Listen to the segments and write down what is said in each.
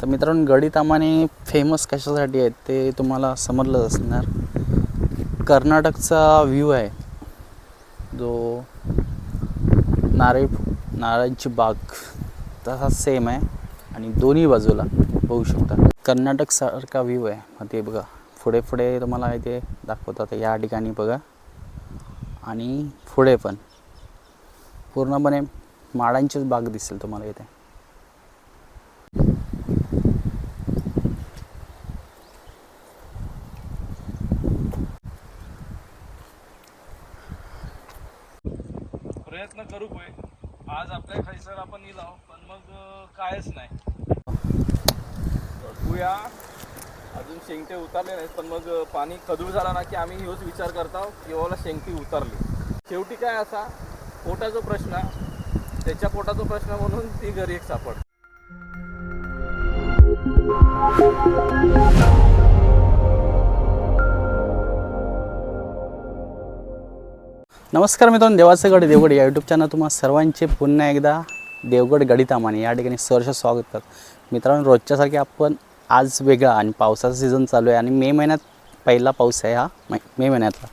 तर मित्रांनो गडी तामाने फेमस कशासाठी आहेत ते तुम्हाला समजलंच असणार. कर्नाटकचा व्ह्यू आहे. जो नारळ नारळांची बाग तसा सेम आहे आणि दोन्ही बाजूला बघू शकता. कर्नाटकसारखा व्ह्यू आहे. मग ते बघा. पुढे पुढे तुम्हाला इथे दाखवतात. या ठिकाणी बघा. आणि पुढे पण. पूर्णपणे माडांचीच बाग दिसेल तुम्हाला इथे. प्रयत्न करू होय आज आपल्या खायचं आपण इलाव पण मग कायच नाही. बघूया. अजून शेंगटे उतरले नाहीत पण मग पाणी खदूळ झाला ना की आम्ही ह्योच विचार करतो की बाबा शेंगटी उतरली. शेवटी काय असा पोटाचा प्रश्न त्याच्या पोटाचा प्रश्न म्हणून ती घरी एक सापड नमस्कार मित्रांनो देवाचं गड देवगड या यूट्यूब चॅनल तुम्हा सर्वांचे पुन्हा एकदा देवगड गडितामाने या ठिकाणी सहर्ष स्वागत करतो. मित्रांनो रोजच्यासारखे आपण आज वेगळा आणि पावसाचा सीझन चालू आहे आणि मे महिन्यात पहिला पाऊस आहे हा मे मे महिन्यातला.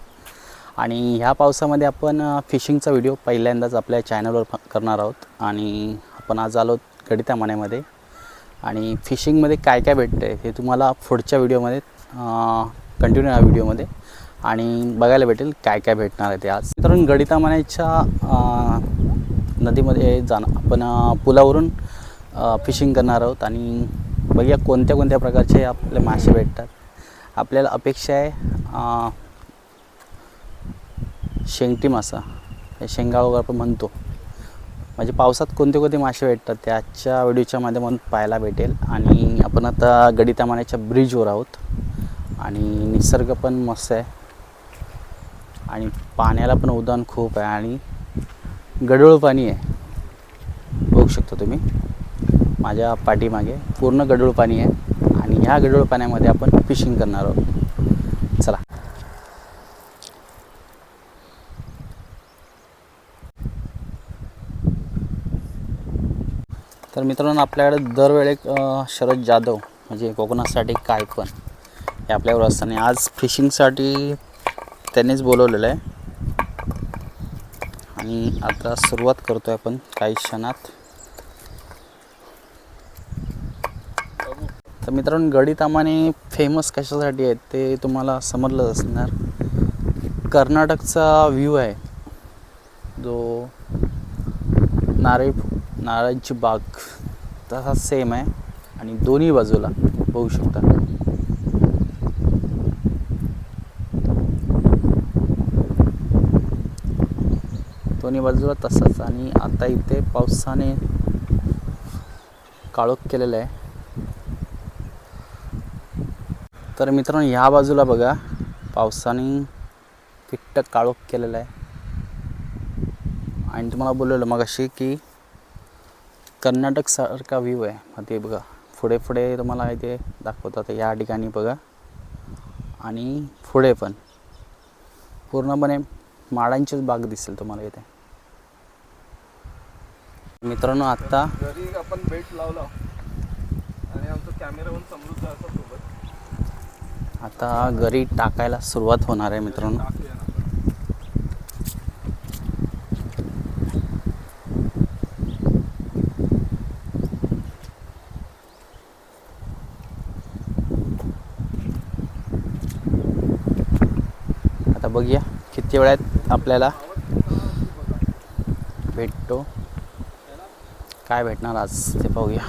आणि ह्या पावसामध्ये आपण फिशिंगचा व्हिडिओ पहिल्यांदाच आपल्या चॅनलवर करणार आहोत आणि आपण आज आलो गडितामान्यामध्ये आणि फिशिंगमध्ये काय काय भेटतं आहे हे तुम्हाला पुढच्या व्हिडिओमध्ये कंटिन्यू या व्हिडिओमध्ये आणि बघायला भेटेल काय काय भेटणार आहे ते आज. कारण गडितामान्याच्या नदीमध्ये जाणं. आपण पुलावरून फिशिंग करणार आहोत आणि बघूया कोणत्या कोणत्या प्रकारचे आपले मासे भेटतात. आपल्याला अपेक्षा आहे शेंगटी मासा. हे शेंगा वगैरे आपण म्हणतो. म्हणजे पावसात कोणते कोणते मासे भेटतात ते आजच्या व्हिडिओच्या माध्यमातून पाहायला भेटेल. आणि आपण आता गडितामान्याच्या ब्रिजवर आहोत. आणि निसर्ग पण मस्त आहे. आणि पाण्याला पण उदान खूप आहे आणि गडूळ पाणी आहे. बघू शकता तुम्ही. माझ्या पाठीमागे पूर्ण गडूळ पाणी आहे आणि ह्या गडूळ पाण्यामध्ये आपण फिशिंग करणार आहोत. चला. तर मित्रांनो आपल्याकडे दरवेळे एक, शरद जाधव म्हणजे कोकणासाठी काय पण हे आपल्यावर असताना आज फिशिंगसाठी त्यांनीच बोलवलेलं आहे. आणि आता सुरुवात करतो आहे आपण काही क्षणात. तर मित्रांनो गडीतामाने फेमस कशासाठी आहेत ते तुम्हाला समजलंच असणार. कर्नाटकचा व्ह्यू आहे. जो नारळ नारळांची बाग तसा सेम आहे. आणि दोन्ही बाजूला बघू शकता. दोन्ही बाजूला तसंच. आणि आता इथे पावसाने काळोख केलेलं आहे. तर मित्रांनो ह्या बाजूला बघा पावसाने किट्ट काळोख केलेलं आहे. आणि तुम्हाला बोललेलं मग अशी की कर्नाटकसारखा व्ह्यू आहे. मग ते बघा पुढे पुढे तुम्हाला इथे दाखवतात या ठिकाणी बघा. आणि पुढे पण पूर्णपणे माडांचीच बाग दिसेल तुम्हाला इथे. मित्रांनो आत्ता घरी आपण बेट लावला. आणि आमचा कॅमेरा पण समृद्ध असा सोबत. आता घरी टाकायला सुरुवात होणार आहे मित्रांनो. आता बघूया किती वेळात आपल्याला भेटतो. काय भेटणार आज ते पाहूया.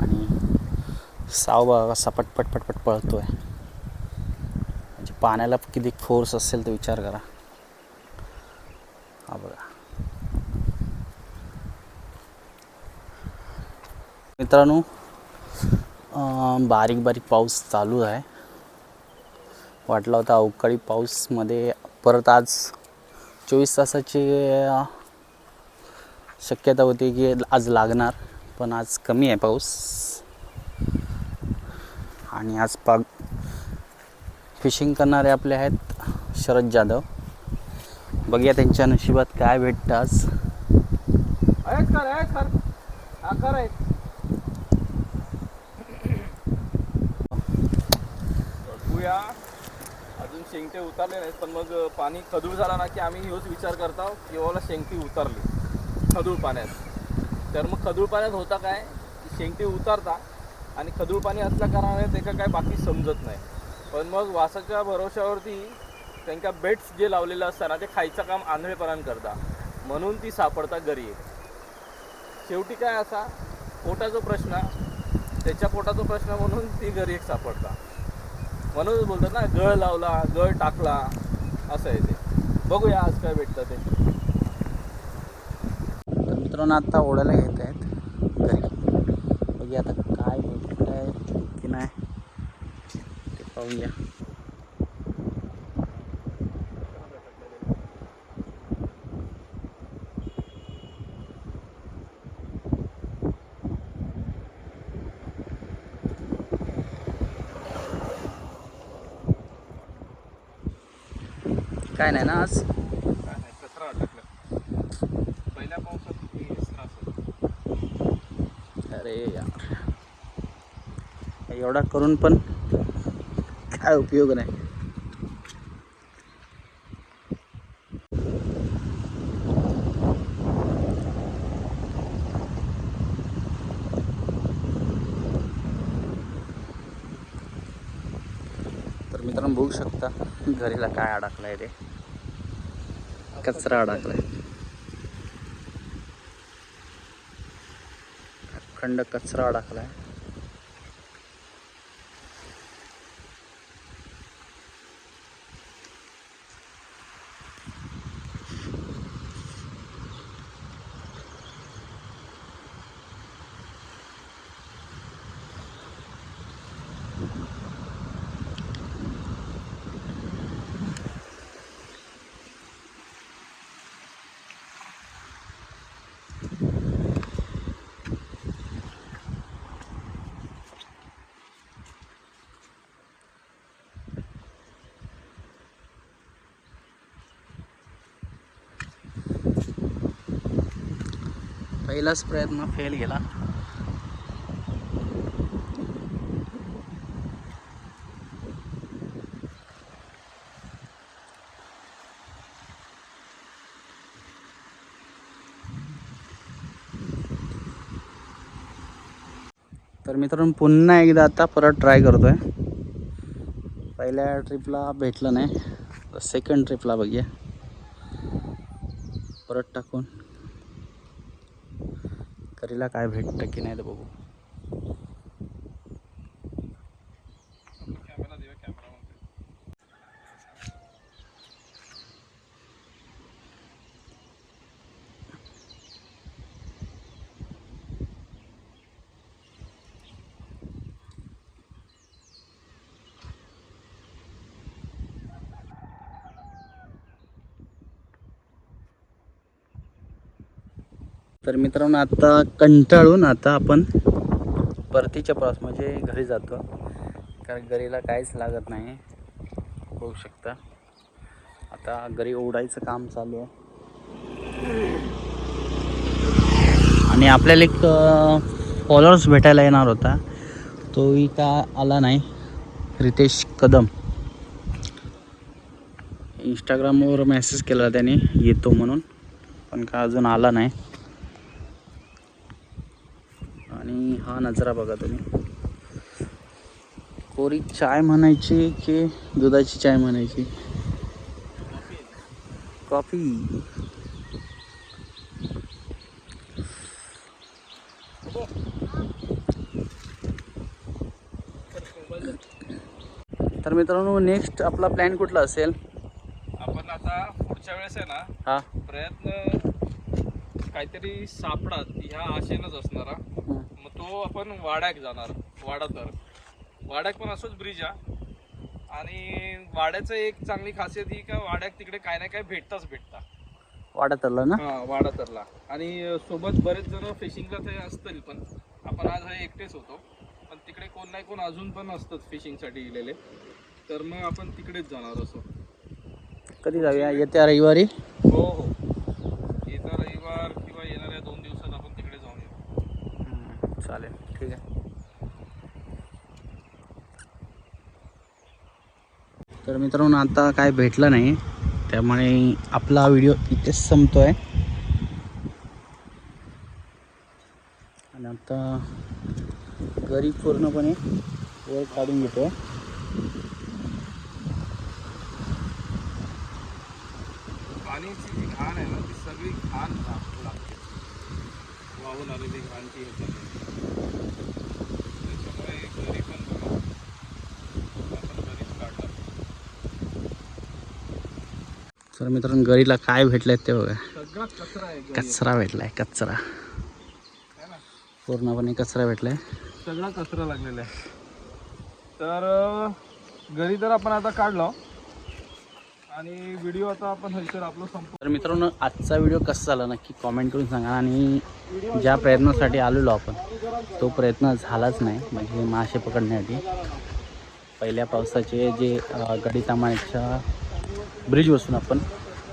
आणि साव बघा कसा पटपट पटपट पळतो आहे म्हणजे पाण्याला किती फोर्स असेल तर विचार करा. हा बघा. मित्रांनो बारीक बारीक पाऊस चालू आहे. वाटला होता अवकाळी पाऊसमध्ये परत आज चोवीस तासाची शक्यता होती की आज लागणार पण आज कमी आहे पाऊस. आणि आज पाग फिशिंग करणारे आपले आहेत शरद जाधव. बघूया त्यांच्या नशिबात काय भेटतं आज. बघूया. अजून शेंगटे उतरले नाहीत पण मग पाणी खदूळ झाला ना की आम्ही हेच विचार करतो की बाबा शेंगटी उतरली. खदूळ पाण्यात. तर मग खदूळ पाण्यात होता काय? शेंगटी उतरता आणि खदूळ पाणी असल्या कारणाने त्याका काय बाकी समजत नाही. पण मग वासाच्या भरोश्यावरती त्यांका बेट्स जे लावलेले असतात ना ते खायचं काम आंधळेपणान करता. म्हणून ती सापडता घरी. शेवटी काय असा पोटाचा प्रश्न त्याच्या पोटाचा प्रश्न म्हणून ती घरी एक सापडता. म्हणूनच बोलतात ना गळ लावला गळ टाकला असं आहे ते. बघूया आज काय भेटतं ते. मित्रांनो आता ओढायला घेत आहेत. घरी. बघूया आता काय भेटत आहे की नाही ते पाहूया. काय नाही ना आज काय नाही कचरा अटकला पहिल्या पावसात मी त्रास होतो. अरे यार एवढा करून पण काय उपयोग नाही. तर मित्रांनो बघू शकता घरीला काय अडकलाय ते. कचरा अडकलाय. अखंड कचरा अडकलाय. पहिलाच प्रयत्न फेल गेला तर मित्रांनो पुन्हा एकदा आता परत ट्राय करतो आहे पहिल्या ट्रिपला भेटलं नाही सेकंड ट्रिपला बघूया. परत टाकून. करीला काय भेटतं की नाही तर बघू. तर मित्रांनो आता कंटाळून आता आपण परतीच्या प्रवास म्हणजे घरी जातो. कारण घरीला काहीच लागत नाही. होऊ शकता. आता घरी ओढायचं काम चालू आहे. आणि आपल्याला एक फॉलोअर्स भेटायला येणार होता. तोही का आला नाही? रितेश कदम. इंस्टाग्रामवर मेसेज केला त्याने येतो म्हणून. पण का अजून आला नाही. आणि हा नजरा बघा तुम्ही. कोरी चाय म्हणायची की दुधाची चाय म्हणायची? कॉफी. तर मित्रांनो नेक्स्ट आपला प्लॅन कुठला असेल? आपण आता पुढच्या वेळेस आहे ना हा. प्रयत्न काहीतरी सापडात ह्या आशेनच असणारा. मग तो आपण वाड्याक जाणार वाडा तर. वाड्याक पण असोच ब्रिज हा. आणि वाड्याचं एक चांगली खासियत ही का वाड्याक तिकडे काय ना काय भेटताच भेटता. वाढत ना? हा वाडा तरला. आणि सोबत बरेच जण फिशिंगला ते असतील पण आपण आज हे एकटेच होतो. पण तिकडे कोण नाही कोण अजून पण असतात फिशिंगसाठी गेलेले तर मग आपण तिकडेच जाणार असो. कधी जाऊया? येत्या रविवारी? हो हो. चालेल. ठीक आहे. तर मित्रांनो आता काय भेटलं नाही त्यामुळे आपला व्हिडिओ इथेच संपतोय. आणि आता घरी पूर्णपणे वर काढून पाण्याची जी घाण आहे ना ती सगळी घाण लागते वाहून आलेली घाण ती हे करते. त्याच्यामुळे घरी पण बघा आपण घरीच काढणार तर मित्रांनो गरीला काय भेटलंय ते बघा. सगळा कचरा आहे घरी. कचरा भेटलाय कचरा? पूर्णपणे कचरा भेटलाय. सगळा कचरा लागलेला आहे. तर घरी तर आपण आता काढलो. आणि व्हिडिओ आता आपण हलचर आपलं संप तर मित्रांनो आजचा व्हिडिओ कसा झाला नक्की कॉमेंट करून सांगा आणि ज्या प्रयत्नासाठी आलेलो आपण तो प्रयत्न झालाच नाही. म्हणजे मासे पकडण्यासाठी पहिल्या पावसाचे जे गडी तामाण्याच्या ब्रिजपासून आपण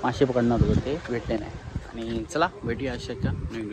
मासे पकडणार होतो ते भेटले नाही. आणि चला भेटूया अशाच्या नवीन